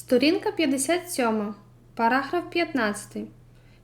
Сторінка 57. Параграф 15.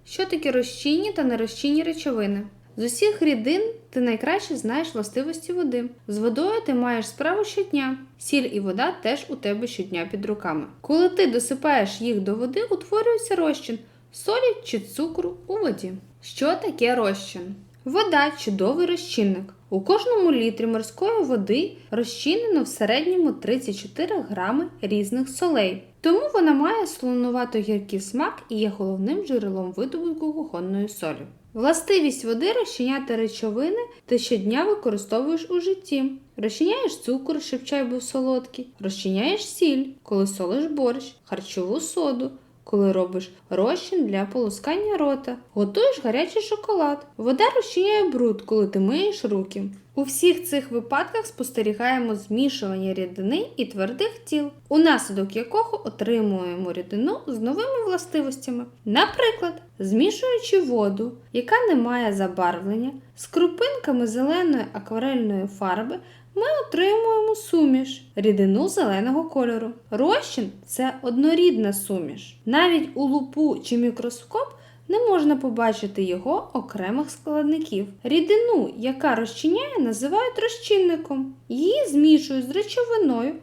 Що таке розчинні та нерозчинні речовини? З усіх рідин ти найкраще знаєш властивості води. З водою ти маєш справу щодня. Сіль і вода теж у тебе щодня під руками. Коли ти досипаєш їх до води, утворюється розчин солі чи цукру у воді. Що таке розчин? Вода чудовий розчинник. У кожному літрі морської води розчинено в середньому 34 грами різних солей. Тому вона має солонувато гіркий смак і є головним джерелом видобутку кухонної солі. Властивість води розчиняти речовини ти щодня використовуєш у житті. Розчиняєш цукор, щоб чай був солодкий, розчиняєш сіль, коли солиш борщ, харчову соду, коли робиш розчин для полоскання рота, готуєш гарячий шоколад. Вода розчиняє бруд, коли ти миєш руки. У всіх цих випадках спостерігаємо змішування рідини і твердих тіл, унаслідок якого отримуємо рідину з новими властивостями. Наприклад, змішуючи воду, яка не має забарвлення, з крупинками зеленої акварельної фарби. Ми отримуємо суміш рідину зеленого кольору. Розчин це однорідна суміш. Навіть у лупу чи мікроскоп не можна побачити його окремих складників. Рідину, яка розчиняє, називають розчинником. Її змішують з речовиною,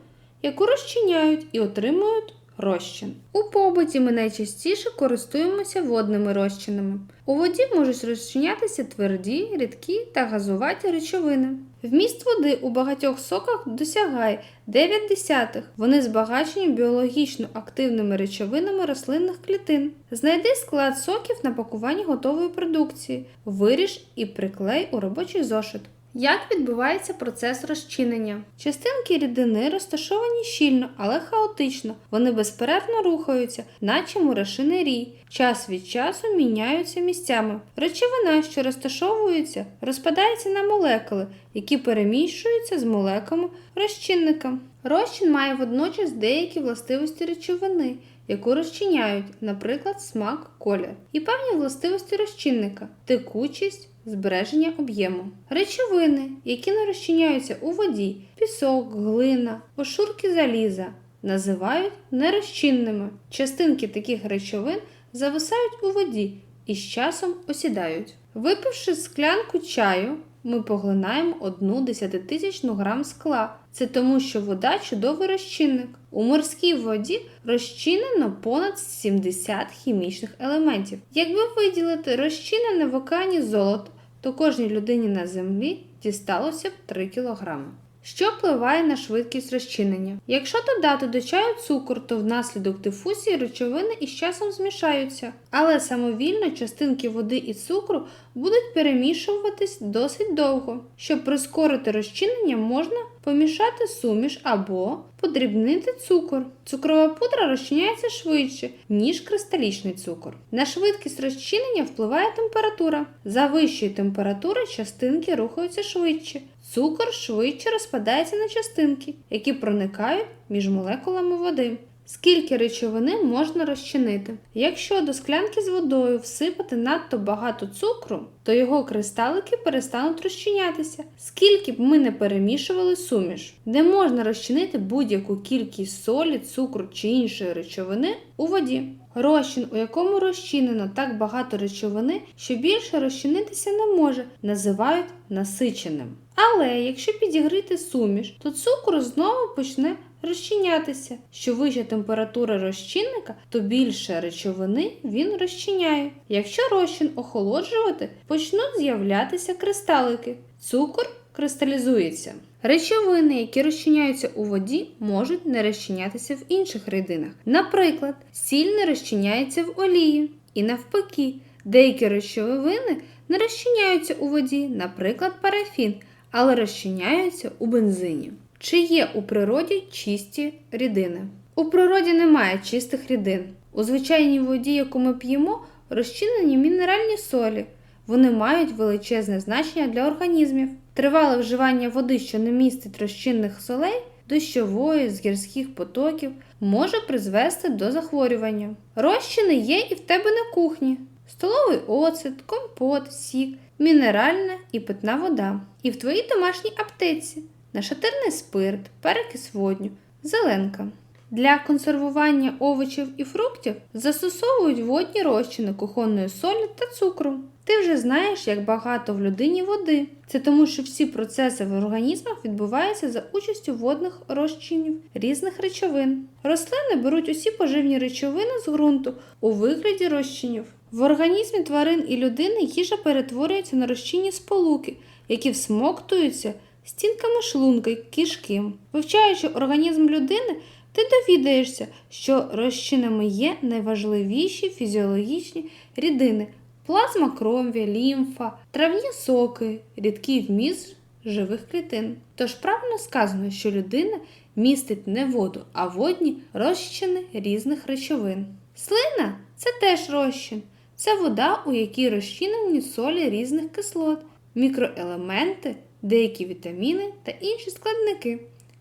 яку розчиняють і отримують розчин. У побуті ми найчастіше користуємося водними розчинами. У воді можуть розчинятися тверді, рідкі та газуваті речовини. Вміст води у багатьох соках досягає 9 десятих. Вони збагачені біологічно активними речовинами рослинних клітин. Знайди склад соків на пакуванні готової продукції, виріж і приклей у робочий зошит. Як відбувається процес розчинення? Частинки рідини розташовані щільно, але хаотично. Вони безперервно рухаються, наче мурашиний рій. Час від часу міняються місцями. Речовина, що розташовується, розпадається на молекули, які переміщуються з молеками розчинника. Розчин має водночас деякі властивості речовини, яку розчиняють, наприклад, смак, колір, і певні властивості розчинника, текучість, збереження об'єму. Речовини, які не розчиняються у воді, пісок, глина, ошурки заліза, називають нерозчинними. Частинки таких речовин зависають у воді і з часом осідають. Випивши склянку чаю, ми поглинаємо одну десятитисячну грам скла. Це тому, що вода чудовий розчинник. У морській воді розчинено понад 70 хімічних елементів. Якби виділити розчинене в океані золото, то кожній людині на землі дісталося б 3 кілограми. Що впливає на швидкість розчинення? Якщо додати до чаю цукор, то внаслідок дифузії речовини із часом змішаються, але самовільно частинки води і цукру будуть перемішуватись досить довго. Щоб прискорити розчинення, можна помішати суміш або подрібнити цукор. Цукрова пудра розчиняється швидше, ніж кристалічний цукор. На швидкість розчинення впливає температура. За вищої температури частинки рухаються швидше. Цукор швидше розпадається на частинки, які проникають між молекулами води. Скільки речовини можна розчинити? Якщо до склянки з водою всипати надто багато цукру, то його кристалики перестануть розчинятися. Скільки б ми не перемішували суміш, де можна розчинити будь-яку кількість солі, цукру чи іншої речовини у воді. Розчин, у якому розчинено так багато речовини, що більше розчинитися не може, називають насиченим. Але якщо підігріти суміш, то цукор знову почне розчинятися. Що вища температура розчинника, то більше речовини він розчиняє. Якщо розчин охолоджувати, почнуть з'являтися кристалики. Цукор кристалізується. Речовини, які розчиняються у воді, можуть не розчинятися в інших рідинах. Наприклад, сіль не розчиняється в олії. І навпаки, деякі речовини не розчиняються у воді, наприклад, парафін, але розчиняються у бензині. Чи є у природі чисті рідини? У природі немає чистих рідин. У звичайній воді, яку ми п'ємо, розчинені мінеральні солі. Вони мають величезне значення для організмів. Тривале вживання води, що не містить розчинних солей, дощової, з гірських потоків, може призвести до захворювання. Розчини є і в тебе на кухні: столовий оцет, компот, сік, мінеральна і питна вода. І в твоїй домашній аптеці нашатирний спирт, перекис водню, зеленка. Для консервування овочів і фруктів застосовують водні розчини кухонної солі та цукру. Ти вже знаєш, як багато в людині води. Це тому, що всі процеси в організмах відбуваються за участю водних розчинів різних речовин. Рослини беруть усі поживні речовини з ґрунту у вигляді розчинів. В організмі тварин і людини їжа перетворюється на розчинні сполуки, які всмоктуються стінками шлунка й кишки. Вивчаючи організм людини, ти довідаєшся, що розчинами є найважливіші фізіологічні рідини плазма крові, лімфа, травні соки, рідкий вміст живих клітин. Тож правильно сказано, що людина містить не воду, а водні розчини різних речовин. Слина це теж розчин. Це вода, у якій розчинені солі різних кислот, мікроелементи, деякі вітаміни та інші складники.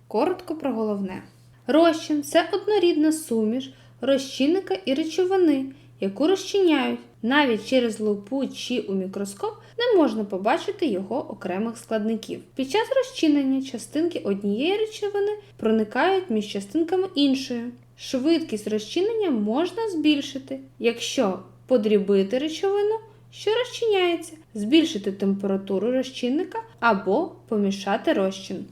Коротко про головне. Розчин це однорідна суміш розчинника і речовини, яку розчиняють. Навіть через лупу чи у мікроскоп не можна побачити його окремих складників. Під час розчинення частинки однієї речовини проникають між частинками іншої. Швидкість розчинення можна збільшити, якщо подрібити речовину, що розчиняється, збільшити температуру розчинника або помішати розчин.